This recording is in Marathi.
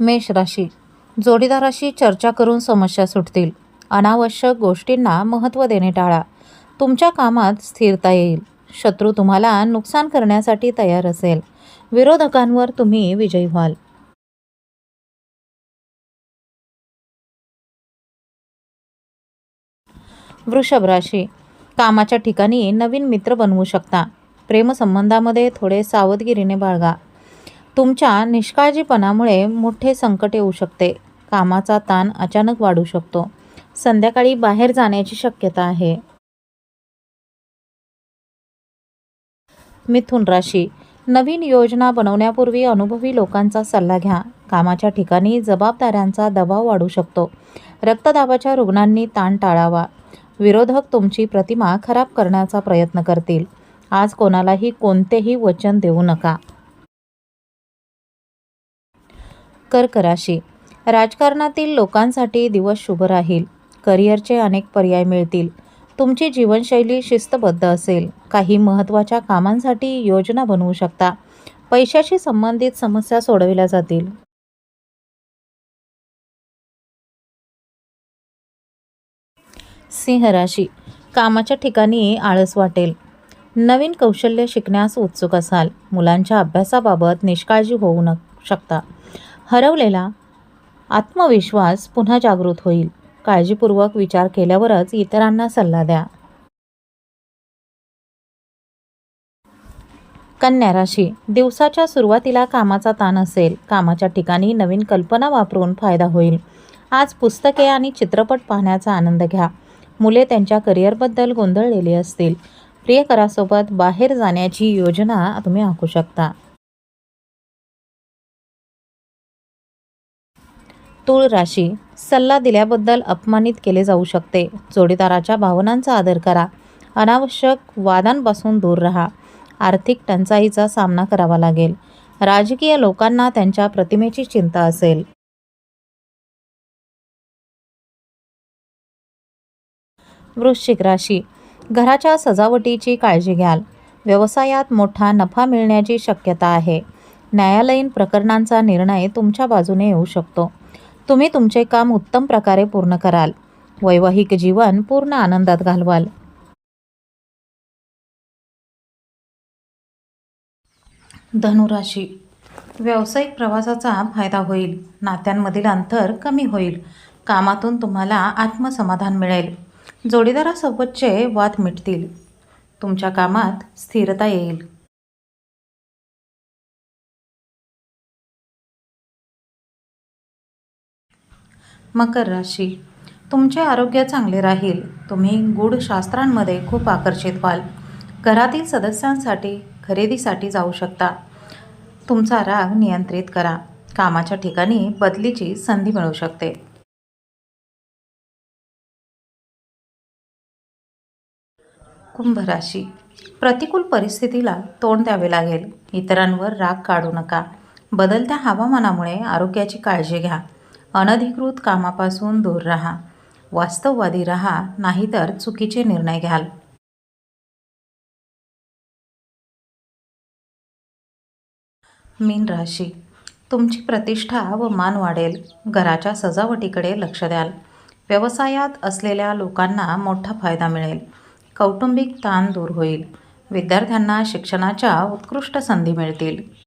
मेष राशी. जोडीदाराशी चर्चा करून समस्या सुटतील. अनावश्यक गोष्टींना महत्त्व देणे टाळा. तुमच्या कामात स्थिरता येईल. शत्रू तुम्हाला नुकसान करण्यासाठी तयार असेल. विरोधकांवर तुम्ही विजयी व्हाल. वृषभ राशी. कामाच्या ठिकाणी नवीन मित्र बनवू शकता. प्रेमसंबंधामध्ये थोडे सावधगिरीने बाळगा. तुमच्या निष्काळजीपणामुळे मोठे संकट येऊ शकते. कामाचा ताण अचानक वाढू शकतो. संध्याकाळी बाहेर जाण्याची शक्यता आहे. मिथुन राशी. नवीन योजना बनवण्यापूर्वी अनुभवी लोकांचा सल्ला घ्या. कामाच्या ठिकाणी जबाबदाऱ्यांचा दबाव वाढू शकतो. रक्तदाबाच्या रुग्णांनी ताण टाळावा. विरोधक तुमची प्रतिमा खराब करण्याचा प्रयत्न करतील. आज कोणालाही कोणतेही वचन देऊ नका. कर्कराशी राजकारणातील लोकांसाठी दिवस शुभ राहील. करिअरचे अनेक पर्याय मिळतील. तुमची जीवनशैली शिस्तबद्ध असेल. काही महत्त्वाच्या कामांसाठी योजना बनवू शकता. पैशाशी संबंधित समस्या सोडविल्या जातील. सिंह राशी. कामाच्या ठिकाणी आळस वाटेल. नवीन कौशल्य शिकण्यास उत्सुक असाल. मुलांच्या अभ्यासाबाबत निष्काळजी होऊ न शकता. हरवलेला आत्मविश्वास पुन्हा जागृत होईल. काळजीपूर्वक विचार केल्यावरच इतरांना सल्ला द्या. कन्या राशी. दिवसाच्या सुरुवातीला कामाचा ताण असेल. कामाच्या ठिकाणी नवीन कल्पना वापरून फायदा होईल. आज पुस्तके आणि चित्रपट पाहण्याचा आनंद घ्या. मुले त्यांच्या करिअरबद्दल गोंधळलेली असतील. प्रियकरासोबत बाहेर जाण्याची योजना तुम्ही आखू शकता. तुळ राशी सल्ला दिल्याबद्दल अपमानित केले जाऊ शकते. जोडीदाराच्या भावनांचा आदर करा. अनावश्यक वादांपासून दूर राहा. आर्थिक टंचाईचा सामना करावा लागेल. राजकीय लोकांना त्यांच्या प्रतिमेची चिंता असेल. वृश्चिक राशी. घराच्या सजावटीची काळजी घ्याल. व्यवसायात मोठा नफा मिळण्याची शक्यता आहे. न्यायालयीन प्रकरणांचा निर्णय तुमच्या बाजूने येऊ शकतो. तुम्ही तुमचे काम उत्तम प्रकारे पूर्ण कराल. वैवाहिक जीवन पूर्ण आनंदात घालवाल. धनुराशी. व्यावसायिक प्रवासाचा फायदा होईल. नात्यांमधील अंतर कमी होईल. कामातून तुम्हाला आत्मसमाधान मिळेल. जोडीदारासोबतचे वाद मिटतील. तुमच्या कामात स्थिरता येईल. मकर राशी. तुमचे आरोग्य चांगले राहील. तुम्ही गूढ शास्त्रांमध्ये खूप आकर्षित व्हाल. घरातील सदस्यांसाठी खरेदीसाठी जाऊ शकता. तुमचा राग नियंत्रित करा. कामाच्या ठिकाणी बदलीची संधी मिळू शकते. कुंभ राशी. प्रतिकूल परिस्थितीला तोंड द्यावे लागेल. इतरांवर राग काढू नका. बदलत्या हवामानामुळे आरोग्याची काळजी घ्या. अनधिकृत कामापासून दूर राहा. वास्तववादी राहा नाहीतर चुकीचे निर्णय घ्याल. मीन राशी. तुमची प्रतिष्ठा व मान वाढेल. घराच्या सजावटीकडे लक्ष द्याल. व्यवसायात असलेल्या लोकांना मोठा फायदा मिळेल. कौटुंबिक ताण दूर होईल. विद्यार्थ्यांना शिक्षणाच्या उत्कृष्ट संधी मिळतील.